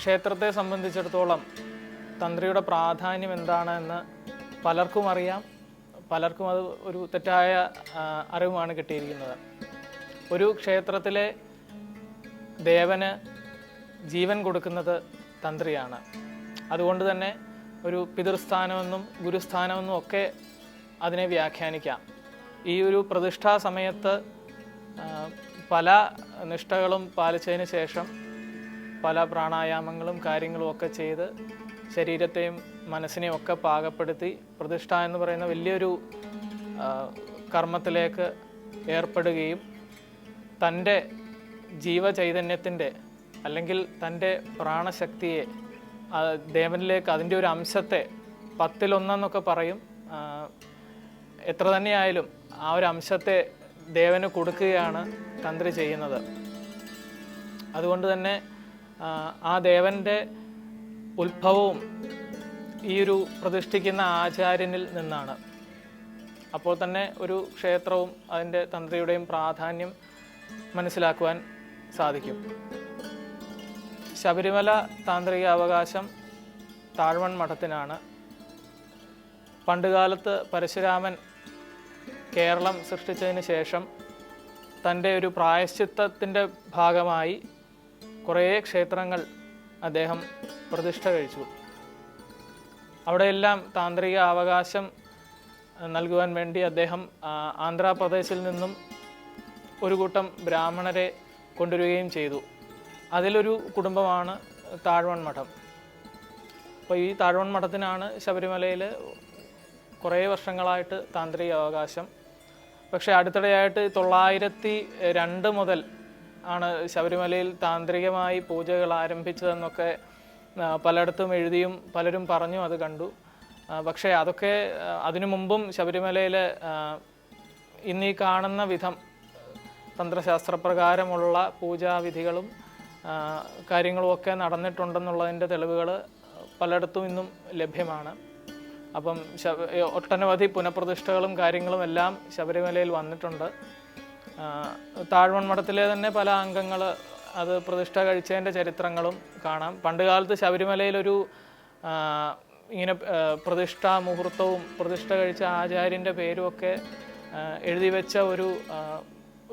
ക്ഷേത്രത്തെ സംബന്ധിച്ചിടത്തോളം തന്ത്രിയുടെ പ്രാധാന്യം എന്താണ് എന്ന് പലർക്കും അറിയാം. പലർക്കും അത് ഒരു തെറ്റായ അറിവുമാണ് കിട്ടിയിരിക്കുന്നത്. ഒരു ക്ഷേത്രത്തിലെ ദേവന് ജീവൻ കൊടുക്കുന്നത് തന്ത്രിയാണ്. അതുകൊണ്ട് തന്നെ ഒരു പിതൃസ്ഥാനമെന്നും ഗുരുസ്ഥാനമെന്നും ഒക്കെ അതിനെ വ്യാഖ്യാനിക്കാം. ഈ ഒരു പ്രതിഷ്ഠാ സമയത്ത് പല നിഷ്ഠകളും പാലിച്ചതിന് ശേഷം പല പ്രാണായാമങ്ങളും കാര്യങ്ങളും ഒക്കെ ചെയ്ത് ശരീരത്തെയും മനസ്സിനെയും ഒക്കെ പാകപ്പെടുത്തി പ്രതിഷ്ഠ എന്ന് പറയുന്ന വലിയൊരു കർമ്മത്തിലേക്ക് ഏർപ്പെടുകയും തന്റെ ജീവചൈതന്യത്തിന്റെ അല്ലെങ്കിൽ തന്റെ പ്രാണശക്തിയെ ദേവനിലേക്ക് അതിന്റെ ഒരു അംശത്തെ പത്തിലൊന്നെന്നൊക്കെ പറയും. എത്ര തന്നെയായാലും ആ ഒരു അംശത്തെ ദേവന് കൊടുക്കുകയാണ് തന്ത്രി ചെയ്യുന്നത്. അതുകൊണ്ട് തന്നെ ആ, ദേവന്റെ ഉത്ഭവവും ഈ ഒരു പ്രതിഷ്ഠിക്കുന്ന ആചാര്യനിൽ നിന്നാണ്. അപ്പോൾ തന്നെ ഒരു ക്ഷേത്രവും അതിന്റെ തന്ത്രിയുടെയും പ്രാധാന്യം മനസ്സിലാക്കുവാൻ സാധിക്കും. ശബരിമല താന്ത്രിക അവകാശം താഴ്വൺ മഠത്തിനാണ്. പണ്ടുകാലത്ത് പരശുരാമൻ കേരളം സൃഷ്ടിച്ചതിന് ശേഷം തന്റെ ഒരു പ്രായശ്ചിത്തത്തിന്റെ ഭാഗമായി കുറേ ക്ഷേത്രങ്ങൾ അദ്ദേഹം പ്രതിഷ്ഠ കഴിച്ചു. അവിടെയെല്ലാം താന്ത്രിക അവകാശം നൽകുവാൻ വേണ്ടി അദ്ദേഹം ആന്ധ്രാപ്രദേശിൽ നിന്നും ഒരു കൂട്ടം ബ്രാഹ്മണരെ കൊണ്ടുവരികയും ചെയ്തു. അതിലൊരു കുടുംബമാണ് താഴ്വൺ മഠം. അപ്പോൾ ഈ താഴ്വൺ മഠത്തിനാണ് ശബരിമലയിൽ കുറേ വർഷങ്ങളായിട്ട് താന്ത്രിക അവകാശം. പക്ഷേ അടുത്തിടെയായിട്ട് തൊള്ളായിരത്തി രണ്ട് മുതൽ ആണ് ശബരിമലയിൽ താന്ത്രികമായി പൂജകൾ ആരംഭിച്ചതെന്നൊക്കെ പലയിടത്തും എഴുതിയും പലരും പറഞ്ഞു അത് കണ്ടു. പക്ഷേ അതൊക്കെ അതിനു മുമ്പും ശബരിമലയിൽ ഇന്നീ കാണുന്ന വിധം തന്ത്രശാസ്ത്രപ്രകാരമുള്ള പൂജാവിധികളും കാര്യങ്ങളും ഒക്കെ നടന്നിട്ടുണ്ടെന്നുള്ളതിന്റെ തെളിവുകൾ പലയിടത്തും ഇന്നും ലഭ്യമാണ്. അപ്പം ശബ ഒട്ടനവധി പുനഃപ്രതിഷ്ഠകളും കാര്യങ്ങളും എല്ലാം ശബരിമലയിൽ വന്നിട്ടുണ്ട്. താഴ്വൺ മഠത്തിലെ തന്നെ പല അംഗങ്ങൾ അത് പ്രതിഷ്ഠ കഴിച്ചതിന്റെ ചരിത്രങ്ങളും കാണാം. പണ്ടുകാലത്ത് ശബരിമലയിലൊരു ഇങ്ങനെ പ്രതിഷ്ഠാ മുഹൂർത്തവും പ്രതിഷ്ഠ കഴിച്ച ആചാര്യന്റെ പേരുമൊക്കെ എഴുതി വെച്ച ഒരു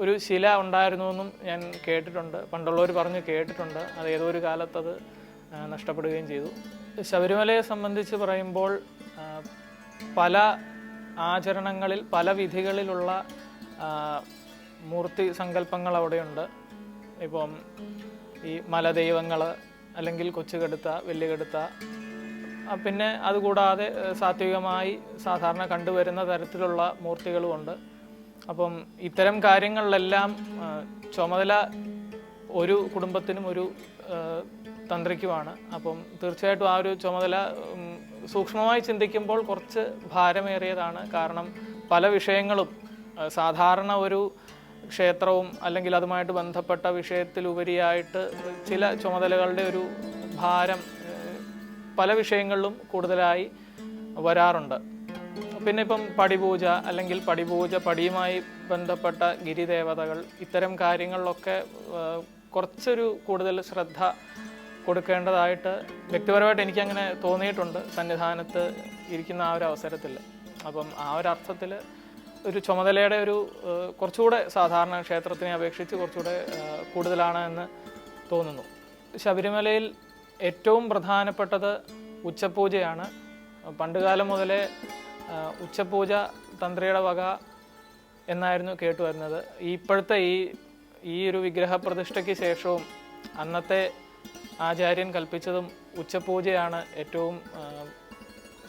ഒരു ശില ഉണ്ടായിരുന്നു എന്നും ഞാൻ കേട്ടിട്ടുണ്ട്. പണ്ടുള്ളവർ പറഞ്ഞ് കേട്ടിട്ടുണ്ട്. അത് ഏതോ ഒരു കാലത്തത് നഷ്ടപ്പെടുകയും ചെയ്തു. ശബരിമലയെ സംബന്ധിച്ച് പറയുമ്പോൾ പല ആചരണങ്ങളിൽ പല വിധികളിലുള്ള മൂർത്തി സങ്കല്പങ്ങൾ അവിടെയുണ്ട്. ഇപ്പം ഈ മലദൈവങ്ങൾ അല്ലെങ്കിൽ കൊച്ചുകെടുത്ത വെല്ലുകെടുത്ത പിന്നെ അതുകൂടാതെ സാത്വികമായി സാധാരണ കണ്ടുവരുന്ന തരത്തിലുള്ള മൂർത്തികളുമുണ്ട് അപ്പം ഇത്തരം കാര്യങ്ങളിലെല്ലാം ചുമതല ഒരു കുടുംബത്തിനും ഒരു തന്ത്രിക്കുമാണ്. അപ്പം തീർച്ചയായിട്ടും ആ ഒരു ചുമതല സൂക്ഷ്മമായി ചിന്തിക്കുമ്പോൾ കുറച്ച് ഭാരമേറിയതാണ്. കാരണം പല വിഷയങ്ങളും സാധാരണ ഒരു ക്ഷേത്രവും അല്ലെങ്കിൽ അതുമായിട്ട് ബന്ധപ്പെട്ട വിഷയത്തിലുപരിയായിട്ട് ചില ചുമതലകളുടെ ഒരു ഭാരം പല വിഷയങ്ങളിലും കൂടുതലായി വരാറുണ്ട്. പിന്നെ ഇപ്പം പടിപൂജ അല്ലെങ്കിൽ പടിപൂജ പടിയുമായി ബന്ധപ്പെട്ട ഗിരിദേവതകൾ ഇത്തരം കാര്യങ്ങളിലൊക്കെ കുറച്ചൊരു കൂടുതൽ ശ്രദ്ധ കൊടുക്കേണ്ടതായിട്ട് വ്യക്തിപരമായിട്ട് എനിക്കങ്ങനെ തോന്നിയിട്ടുണ്ട് സന്നിധാനത്ത് ഇരിക്കുന്ന ആ ഒരു അവസരത്തിൽ. അപ്പം ആ ഒരു അർത്ഥത്തിൽ ഒരു ചുമതലയുടെ ഒരു കുറച്ചുകൂടെ സാധാരണ ക്ഷേത്രത്തിനെ അപേക്ഷിച്ച് കുറച്ചുകൂടെ കൂടുതലാണ് എന്ന് തോന്നുന്നു. ശബരിമലയിൽ ഏറ്റവും പ്രധാനപ്പെട്ടത് ഉച്ചപൂജയാണ്. പണ്ടുകാലം മുതലേ ഉച്ചപൂജ തന്ത്രിയുടെ വക എന്നായിരുന്നു കേട്ടു വരുന്നത്. ഈ ഇപ്പോഴത്തെ ഈ ഈ ഒരു വിഗ്രഹപ്രതിഷ്ഠയ്ക്ക് ശേഷവും അന്നത്തെ ആചാര്യൻ കൽപ്പിച്ചതും ഉച്ചപൂജയാണ് ഏറ്റവും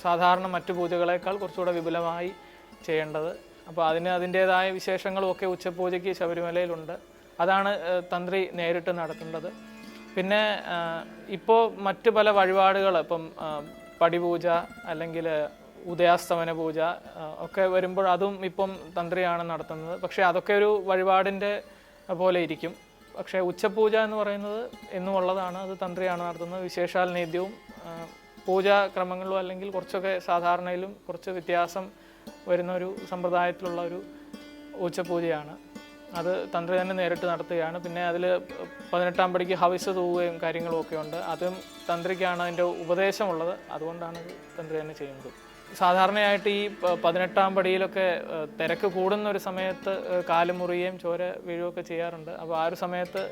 സാധാരണ മറ്റു പൂജകളേക്കാൾ കുറച്ചുകൂടെ വിപുലമായി ചെയ്യേണ്ടത്. അപ്പോൾ അതിന് അതിന്റേതായ വിശേഷങ്ങളും ഒക്കെ ഉച്ചപൂജയ്ക്ക് ശബരിമലയിലുണ്ട്. അതാണ് തന്ത്രി നേരിട്ട് നടത്തേണ്ടത് പിന്നെ ഇപ്പോൾ മറ്റു പല വഴിപാടുകൾ ഇപ്പം പടിപൂജ അല്ലെങ്കിൽ ഉദയാസ്തമന പൂജ ഒക്കെ വരുമ്പോൾ അതും ഇപ്പം തന്ത്രിയാണ് നടത്തുന്നത്. പക്ഷേ അതൊക്കെ ഒരു വഴിപാടിന്റെ പോലെ ഇരിക്കും. പക്ഷേ ഉച്ചപൂജ എന്ന് പറയുന്നത് എന്നും ഉള്ളതാണ്. അത് തന്ത്രിയാണ് നടത്തുന്നത്. വിശേഷാൽ നേദ്യവും പൂജാക്രമങ്ങളിലും അല്ലെങ്കിൽ കുറച്ചൊക്കെ സാധാരണയിലും കുറച്ച് വ്യത്യാസം വരുന്ന ഒരു സമ്പ്രദായത്തിലുള്ള ഒരു ഉച്ചപൂജയാണ്. അത് തന്ത്രി തന്നെ നേരിട്ട് നടത്തുകയാണ്. പിന്നെ അതിൽ പതിനെട്ടാം പടിക്ക് ഹവിസ് തൂവുകയും കാര്യങ്ങളും ഒക്കെ ഉണ്ട്. അതും തന്ത്രിക്കാണ് അതിന്റെ ഉപദേശമുള്ളത്. അതുകൊണ്ടാണ് തന്ത്രി തന്നെ ചെയ്യുന്നത്. സാധാരണയായിട്ട് ഈ പതിനെട്ടാം പടിയിലൊക്കെ തിരക്ക് കൂടുന്ന ഒരു സമയത്ത് കാൽ മുറിയുകയും ചോര വീഴുകയൊക്കെ ചെയ്യാറുണ്ട്. അപ്പോൾ ആ ഒരു സമയത്ത്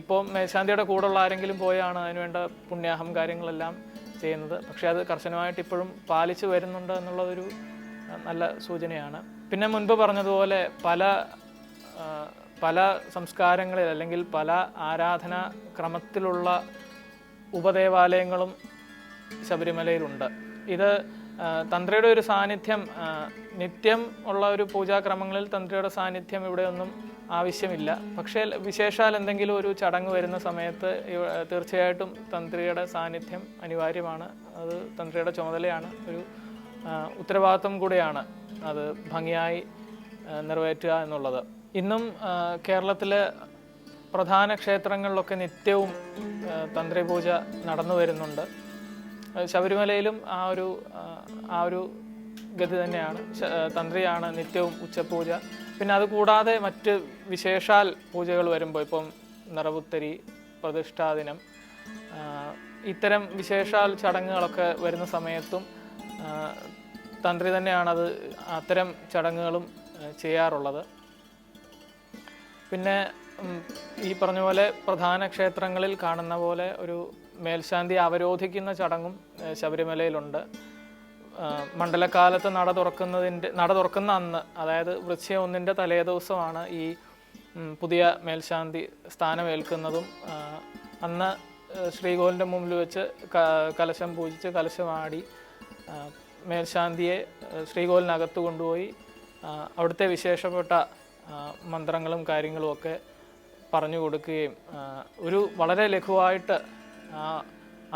ഇപ്പോൾ മേശാന്തിയുടെ കൂടെയുള്ള ആരെങ്കിലും പോയാണ് അതിനുവേണ്ട പുണ്യാഹം കാര്യങ്ങളെല്ലാം ചെയ്യുന്നത്. പക്ഷേ അത് കർശനമായിട്ട് ഇപ്പോഴും പാലിച്ചു വരുന്നുണ്ട് എന്നുള്ളതൊരു നല്ല സൂചനയാണ്. പിന്നെ മുൻപ് പറഞ്ഞതുപോലെ പല പല സംസ്കാരങ്ങളിൽ അല്ലെങ്കിൽ പല ആരാധനാ ക്രമത്തിലുള്ള ഉപദേവാലയങ്ങളും ശബരിമലയിലുണ്ട്. ഇത് തന്ത്രിയുടെ ഒരു സാന്നിധ്യം നിത്യം ഉള്ള ഒരു പൂജാക്രമങ്ങളിൽ തന്ത്രിയുടെ സാന്നിധ്യം ഇവിടെയൊന്നും ആവശ്യമില്ല. പക്ഷേ വിശേഷാൽ എന്തെങ്കിലും ഒരു ചടങ്ങ് വരുന്ന സമയത്ത് തീർച്ചയായിട്ടും തന്ത്രിയുടെ സാന്നിധ്യം അനിവാര്യമാണ്. അത് തന്ത്രിയുടെ ചുമതലയാണ്. ഒരു ഉത്തരവാദിത്വം കൂടെയാണ് അത് ഭംഗിയായി നിറവേറ്റുക എന്നുള്ളത്. ഇന്നും കേരളത്തിലെ പ്രധാന ക്ഷേത്രങ്ങളിലൊക്കെ നിത്യവും ആ, തന്ത്രി പൂജ നടന്നു വരുന്നുണ്ട്. ശബരിമലയിലും ആ ഒരു ആ, ഒരു ഗതി തന്നെയാണ്. തന്ത്രിയാണ് നിത്യവും ഉച്ചപൂജ. പിന്നെ അതുകൂടാതെ മറ്റ് വിശേഷാൽ പൂജകൾ വരുമ്പോൾ ഇപ്പം നിറവുത്തരി പ്രതിഷ്ഠാദിനം ഇത്തരം വിശേഷാൽ ചടങ്ങുകളൊക്കെ വരുന്ന സമയത്തും തന്ത്രി തന്നെയാണത് അത്തരം ചടങ്ങുകളും ചെയ്യാറുള്ളത്. പിന്നെ ഈ പറഞ്ഞ പോലെ പ്രധാന ക്ഷേത്രങ്ങളിൽ കാണുന്ന പോലെ ഒരു മേൽശാന്തി അവരോധിക്കുന്ന ചടങ്ങും ശബരിമലയിലുണ്ട്. മണ്ഡലക്കാലത്ത് നട തുറക്കുന്നതിന്റെ നട തുറക്കുന്ന അന്ന് അതായത് വൃശ്ചിക ഒന്നിന്റെ തലേ ദിവസമാണ് ഈ പുതിയ മേൽശാന്തി സ്ഥാനമേൽക്കുന്നതും. അന്ന് ശ്രീകോലിന്റെ മുമ്പിൽ വെച്ച് കലശം പൂജിച്ച് കലശമാടി മേൽശാന്തിയെ ശ്രീകോലിനകത്ത് കൊണ്ടുപോയി അവിടുത്തെ വിശേഷപ്പെട്ട മന്ത്രങ്ങളും കാര്യങ്ങളും ഒക്കെ പറഞ്ഞു കൊടുക്കുകയും ഒരു വളരെ ലഘുവായിട്ട് ആ,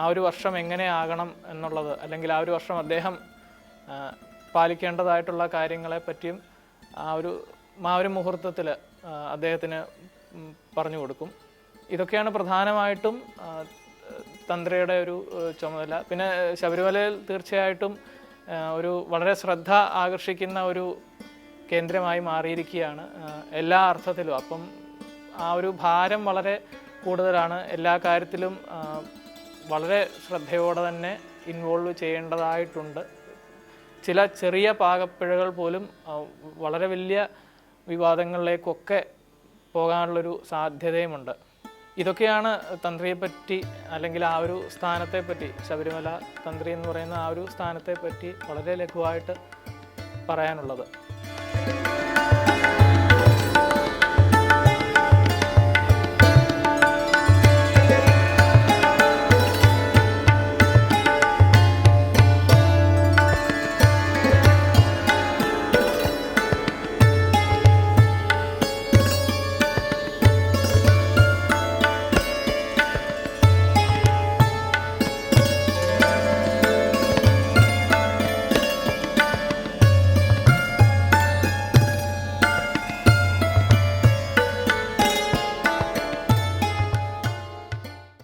ഒരു വർഷം എങ്ങനെ ആകണം എന്നുള്ളത് അല്ലെങ്കിൽ ആ ഒരു വർഷം അദ്ദേഹം പാലിക്കേണ്ടതായിട്ടുള്ള കാര്യങ്ങളെ പറ്റിയും ആ ഒരു ആ ഒരു മുഹൂർത്തത്തിൽ അദ്ദേഹത്തിന് പറഞ്ഞു കൊടുക്കും. ഇതൊക്കെയാണ് പ്രധാനമായിട്ടും തന്ത്രിയുടെ ഒരു ചുമതല. പിന്നെ ശബരിമലയിൽ തീർച്ചയായിട്ടും ഒരു വളരെ ശ്രദ്ധ ആകർഷിക്കുന്ന ഒരു കേന്ദ്രമായി മാറിയിരിക്കുകയാണ് എല്ലാ അർത്ഥത്തിലും. അപ്പം ആ ഒരു ഭാരം വളരെ കൂടുതലാണ്. എല്ലാ കാര്യത്തിലും വളരെ ശ്രദ്ധയോടെ തന്നെ ഇൻവോൾവ് ചെയ്യേണ്ടതായിട്ടുണ്ട്. ചില ചെറിയ പാകപ്പിഴകൾ പോലും വളരെ വലിയ വിവാദങ്ങളിലേക്കൊക്കെ പോകാനുള്ളൊരു സാധ്യതയുമുണ്ട്. ഇതൊക്കെയാണ് തന്ത്രിയെപ്പറ്റി അല്ലെങ്കിൽ ആ ഒരു സ്ഥാനത്തെപ്പറ്റി ശബരിമല തന്ത്രി എന്ന് പറയുന്ന ആ ഒരു സ്ഥാനത്തെപ്പറ്റി വളരെ ലഘുവായിട്ട് പറയാനുള്ളത്.